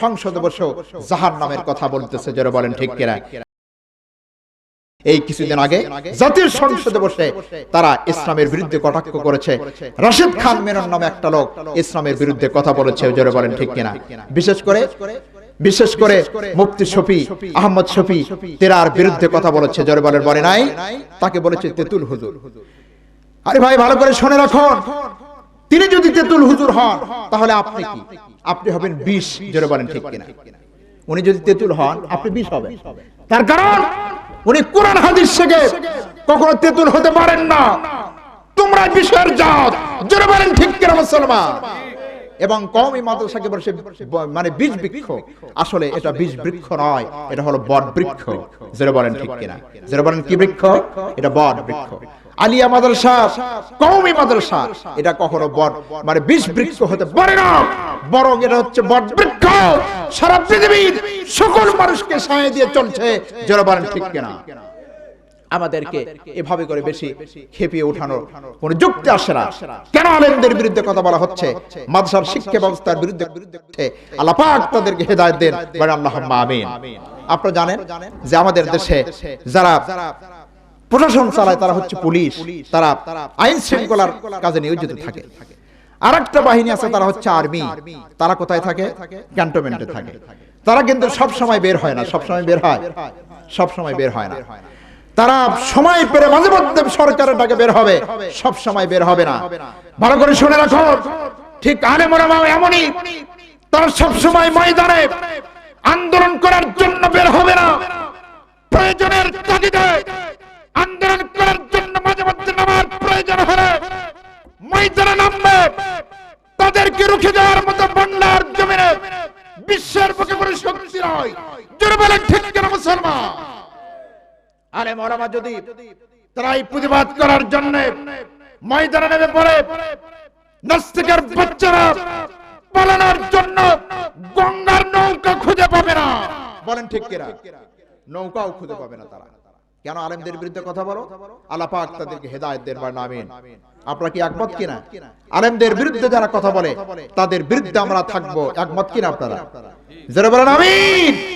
সংসদে বসেও জাহান নামের কথা বলতেছে যারা বলেন ঠিক কিনা? এই কিছুদিন আগে জাতীয় সংসদে বসে তারা ইসলামের বিরুদ্ধে কটাক্ষ করেছে। রাশিদ খান মেনন নামে একটা লোক ইসলামের বিরুদ্ধে কথা বলেছে, জোরে বলেন ঠিক কিনা? বিশেষ করে বিশেষ করে মুফতি শফি, আহমদ শফি, তেরার বিরুদ্ধে কথা বলেছে, জোরে বলেন, বলে নাই? তাকে বলেছে তেতুল হুজুর। আরে ভাই, ভালো করে শুনে রাখুন। তিনি যদি তেতুল হুজুর হন, তাহলে আপনি কি? আপনি হবেন বিষ জোরে বলেন ঠিক কিনা। উনি যদি তেতুল হন, আপনি বিষ হবেন। তার কারণ, উনি কোরআন হাদিস থেকে কখনো তেতুল হতে পারেন না। তোমরা বিষয়ের জাত জোরে বলেন ঠিক কিনা মুসলমান? এবং কমই মাদ্রাসাকে বসে মানে বীজ বৃক্ষ। আসলে এটা বীজ বৃক্ষ নয়, এটা হলো বট বৃক্ষ জোরে বলেন ঠিক কিনা। জোরে বলেন কি বৃক্ষ? এটা বট বৃক্ষ। আলিয়া মাদ্রাসা, কওমি মাদ্রাসা, এটা কখনো বট মানে বীজ বৃক্ষ হতে পারে না। বরং এটা হচ্ছে বট বৃক্ষ। সারা পৃথিবীর সকল মানুষকে সায় দিয়ে চলছে জোরে বলেন ঠিক কিনা। আমাদেরকে এভাবে করে বেশি খেপিয়ে ওঠানোর কোন যুক্তি আসে না। কেন আলেমদের বিরুদ্ধে কথা বলা হচ্ছে? মাদ্রাসার শিক্ষা ব্যবস্থার বিরুদ্ধে আল্লাহ পাক তাদেরকে হেদায়েত দেন। বলেন আল্লাহুম্মা আমিন। আপনারা জানেন যে আমাদের দেশে যারা প্রশাসন চালায় তারা হচ্ছে পুলিশ তারা আইন শৃঙ্খলার কাজে নিয়োজিত থাকে। আর একটা বাহিনী আছে তারা হচ্ছে আর্মি। তারা কোথায় থাকে? ক্যান্টনমেন্টে থাকে। তারা কিন্তু সব সময় বের হয় না সব সময় বের হয়। সব সময় বের হয় না। তারা সময় পেরে মাঝে মধ্যে সরকারের ডাকে বের হবে। সব সময় বের হবে না। ভালো করে শুনে রাখো। ঠিক আলে মোরামা এমনই। তারা সব সময় ময়দানে আন্দোলন করার জন্য বের হবে না। প্রয়োজনের তাগিদে ময়দানে নামবে, তাদেরকে রুখে দেওয়ার মতো বন্যার জমিনে বিশ্বের বুকে কোনো শক্তি নয় ঠিক কেন মুসলমান? আরে মরামা যদি তারা এই প্রতিবাদ করার জন্য ময়দানে নেমে পড়ে, নাস্তিকের বাচ্চারা পালানোর জন্য গঙ্গার নৌকা খুঁজে পাবে না। বলেন, ঠিক কিনা? নৌকাও খুঁজে পাবে না তারা। কেন আলেমদের বিরুদ্ধে কথা বলো? আল্লাপাক তাদেরকে হেদায়ত দেবার বা আমিন। আপনারা কি একমত কিনা? আলেমদের বিরুদ্ধে যারা কথা বলে তাদের বিরুদ্ধে আমরা থাকব। একমত কিনা আপনারা? যারা বলেন আমিন।